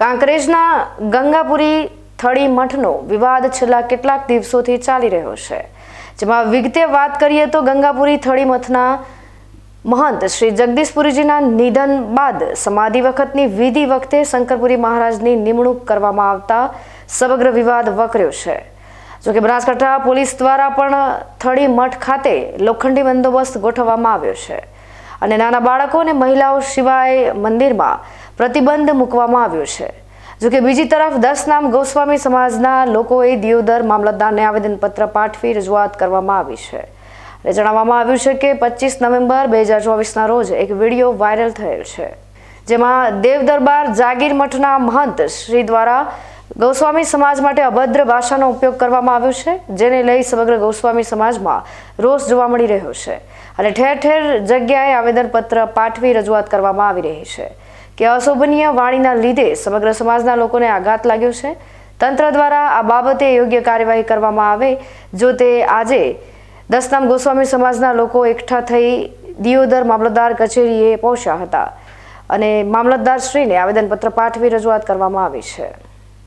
કાંકરેજના ગંગાપુરી થળી મઠનો વિવાદ છેલ્લા કેટલાક દિવસોથી ચાલી રહ્યો છે. જેમાં વિગતે વાત કરીએ તો ગંગાપુરી થળી મઠના મહંત શ્રી જગદીશપુરીજીના નિધન બાદ સમાધિ વખતની વિધિ વખતે શંકરપુરી મહારાજની નિમણૂક કરવામાં આવતા સમગ્ર વિવાદ વકર્યો છે. જોકે બનાસકાંઠા પોલીસ દ્વારા પણ થળી મઠ ખાતે લોખંડી બંદોબસ્ત ગોઠવવામાં આવ્યો છે. અને નાના બાળકો અને મહિલાઓ સિવાય મંદિરમાં પ્રતિબંધ મૂકવામાં આવ્યો છે. જોકે બીજી તરફ દસ નામ ગોસ્વામી સમાજના લોકોએ દિયોદર મામલતદારને આવેદનપત્ર પાઠવી રજૂઆત કરવામાં આવી છે. જણાવવામાં આવ્યું છે કે પચીસ નવેમ્બર બે હજાર ચોવીસના રોજ એક વીડિયો વાયરલ થયેલ છે, જેમાં દેવ દરબાર જાગીર મઠના મહંત શ્રી દ્વારા ગૌસ્વામી સમાજ માટે અભદ્ર ભાષાનો ઉપયોગ કરવામાં આવ્યો છે, જેને લઈ સમગ્ર ગૌસ્વામી સમાજમાં રોષ જોવા મળી રહ્યો છે. અને ઠેર ઠેર જગ્યાએ આવેદનપત્ર પાઠવી રજૂઆત કરવામાં આવી રહી છે. કે અશોભનીય વાણીના લીધે સમગ્ર સમાજના લોકોને આઘાત લાગ્યો છે. તંત્ર દ્વારા આ બાબતે યોગ્ય કાર્યવાહી કરવામાં આવે, જો તે આજે દસનામ ગોસ્વામી સમાજના લોકો એકઠા થઈ દિયોદર મામલતદાર કચેરીએ પહોંચ્યા હતા. અને મામલતદાર શ્રીને આવેદનપત્ર પાઠવી રજૂઆત કરવામાં આવી છે.